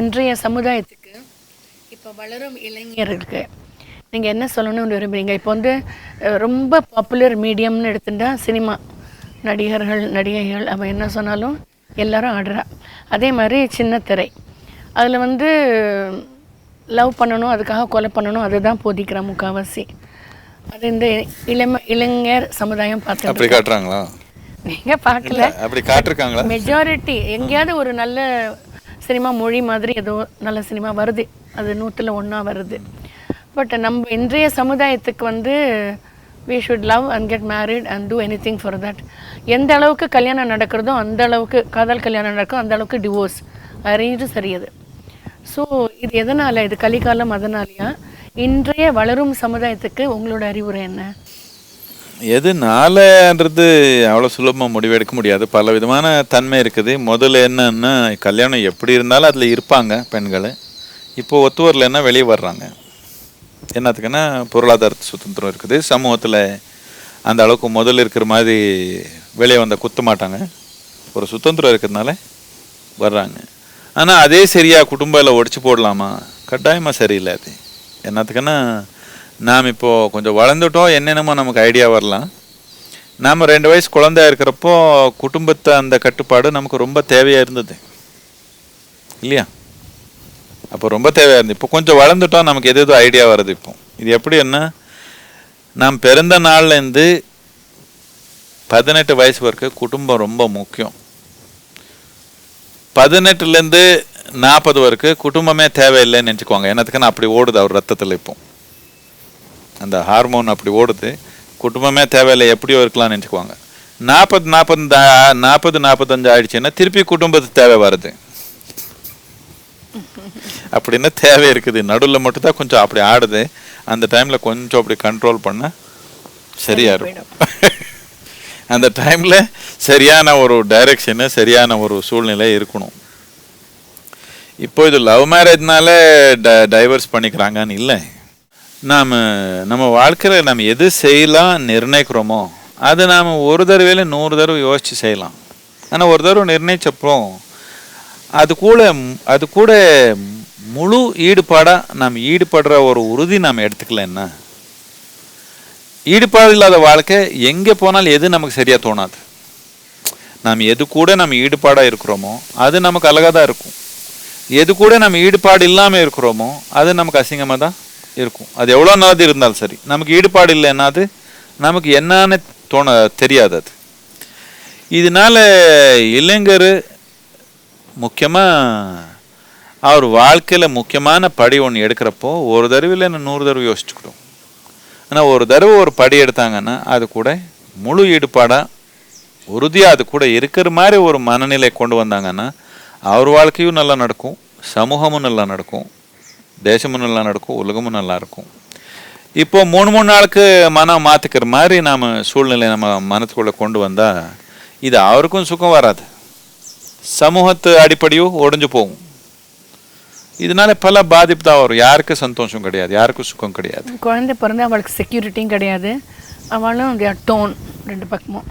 இன்றைய சமுதாயத்துக்கு இப்போ வளரும் இளைஞர்களுக்கு நீங்கள் என்ன சொல்லணும்னு விரும்புறீங்க? இப்போ வந்து ரொம்ப பாப்புலர் மீடியம்னு எடுத்துட்டா சினிமா நடிகர்கள் நடிகைகள் அவன் என்ன சொன்னாலும் எல்லாரும் ஆடுறா. அதே மாதிரி சின்ன திரை. அதில் வந்து லவ் பண்ணணும் அதுக்காக கொலை பண்ணணும் அதுதான் போதிக்கிற முக்காவாசி. அது இந்த இளம இளைஞர் சமுதாயம் பார்த்து அப்படி காட்டுறாங்களா? நீங்கள் பார்க்கல. அப்படி காட்டிருக்காங்களா? மெஜாரிட்டி எங்கேயாவது ஒரு நல்ல சினிமா மொழி மாதிரி ஏதோ நல்ல சினிமா வருது. அது நூற்றில் ஒன்றா வருது. பட் நம்ம இன்றைய சமுதாயத்துக்கு வந்து we should love and get married and do anything for that எந்த அளவுக்கு கல்யாணம் நடக்கிறதோ அந்த அளவுக்கு காதல் கல்யாணம் நடக்கும் அந்த அளவுக்கு டிவோர்ஸ் அரேஞ்சு சரியது. ஸோ இது எதனால்? இது கலிகாலம் அதனாலயா? இன்றைய வளரும் சமுதாயத்துக்கு உங்களோட அறிவுரை என்ன? எதுனாலன்றது அவ்வளோ சுலபமாக முடிவெடுக்க முடியாது. பல விதமான தன்மை இருக்குது. முதல்ல என்னன்னா கல்யாணம் எப்படி இருந்தாலும் அதில் இருப்பாங்க பெண்கள். இப்போ ஒத்து வரலன்னா வெளியே வர்றாங்க. என்னத்துக்குன்னா பொருளாதார சுதந்திரம் இருக்குது. சமூகத்தில் அந்த அளவுக்கு முதல்ல இருக்கிற மாதிரி வெளியே வந்த குத்த மாட்டாங்க. ஒரு சுதந்திரம் இருக்கிறதுனால வர்றாங்க. ஆனால் அதே சரியாக குடும்பத்தில் ஒடிச்சு போடலாமா? கட்டாயமாக சரியில்லை அது. என்னத்துக்குன்னா நாம் இப்போது கொஞ்சம் வளர்ந்துட்டோம். என்னென்னமோ நமக்கு ஐடியா வரலாம். நாம் ரெண்டு வயசு குழந்தையா இருக்கிறப்போ குடும்பத்தை அந்த கட்டுப்பாடு நமக்கு ரொம்ப தேவையாக இருந்தது. இல்லையா? அப்போ ரொம்ப தேவையாக இருந்தது. இப்போ கொஞ்சம் வளர்ந்துட்டோம் நமக்கு எது எதுவும் ஐடியா வருது இப்போ. இது எப்படி என்ன? நாம் பிறந்த நாள்லேருந்து பதினெட்டு வயசு வரைக்கும் குடும்பம் ரொம்ப முக்கியம். பதினெட்டுலேருந்து நாற்பது வரைக்கும் குடும்பமே தேவையில்லைன்னு நினச்சிக்குவாங்க. என்னத்துக்குன்னு அப்படி ஓடுது அவர் ரத்தத்தில் இப்போ. அந்த ஹார்மோன் அப்படி ஓடுது குடும்பமே தேவையில்லை எப்படியோ இருக்கலாம்னு நினச்சிக்குவாங்க. நாற்பது நாற்பது நாற்பது நாற்பத்தஞ்சு ஆயிடுச்சுன்னா திருப்பி குடும்பத்துக்கு தேவை வருது. அப்படின்னு தேவை இருக்குது. நடுவில் மட்டும்தான் கொஞ்சம் அப்படி ஆடுது. அந்த டைமில் கொஞ்சம் அப்படி கண்ட்ரோல் பண்ண சரியா இருக்கும். அந்த டைமில் சரியான ஒரு டைரக்ஷனு சரியான ஒரு சூழ்நிலை இருக்கணும். இப்போ இது லவ் மேரேஜ்னால ட டைவர்ஸ் பண்ணிக்கிறாங்கன்னு இல்லை. நாம் நம்ம வாழ்க்கையில் நம்ம எது செய்யலாம் நிர்ணயிக்கிறோமோ அது நாம் ஒரு தடவையில நூறு தடவை யோசித்து செய்யலாம். ஆனால் ஒரு தடவை நிர்ணயிச்சப்போ அது கூட அது கூட முழு ஈடுபாடாக நாம் ஈடுபடுற ஒரு உறுதி நாம் எடுத்துக்கலன்னா ஈடுபாடு இல்லாத வாழ்க்கை எங்கே போனாலும் எது நமக்கு சரியாக தோணாது. நாம் எது கூட நம்ம ஈடுபாடாக இருக்கிறோமோ அது நமக்கு அழகாக தான் இருக்கும். எது கூட நம்ம ஈடுபாடு இல்லாமல் இருக்கிறோமோ அது நமக்கு அசிங்கமாக தான் இருக்கும். அது எவ்வளோ நல்லது இருந்தாலும் சரி. நமக்கு ஈடுபாடு இல்லைன்னா அது நமக்கு என்னன்னு தோண தெரியாது அது. இதனால இளைஞர் முக்கியமாக அவர் வாழ்க்கையில் முக்கியமான படி ஒன்று எடுக்கிறப்போ ஒரு தடவையில் என்ன நூறு தடவை யோசிச்சுக்கிட்டோம். ஆனால் ஒரு தடவை ஒரு படி எடுத்தாங்கன்னா அது கூட முழு ஈடுபாடாக உறுதியாக அது கூட இருக்கிற மாதிரி ஒரு மனநிலை கொண்டு வந்தாங்கன்னா அவர் வாழ்க்கையும் நல்லா நடக்கும் சமூகமும் நல்லா நடக்கும். தேசமும் நல்லா நடக்கும் உலகமும் நல்லா இருக்கும் இப்போ மூணு மூணு நாளுக்கு மனம் மாற்றிக்கிற மாதிரி நாம் சூழ்நிலை நம்ம மனத்துக்குள்ளே கொண்டு வந்தால் இது அவருக்கும் சுகம் வராது. சமூகத்து அடிப்படையும் ஒடிஞ்சு போகும். இதனால பல பாதிப்பு தான் வரும். யாருக்கும் சந்தோஷம் கிடையாது யாருக்கும் சுகம் கிடையாது. குழந்தை பிறந்து அவளுக்கு செக்யூரிட்டியும் கிடையாது. அவளும் டோன் ரெண்டு பக்கமும்.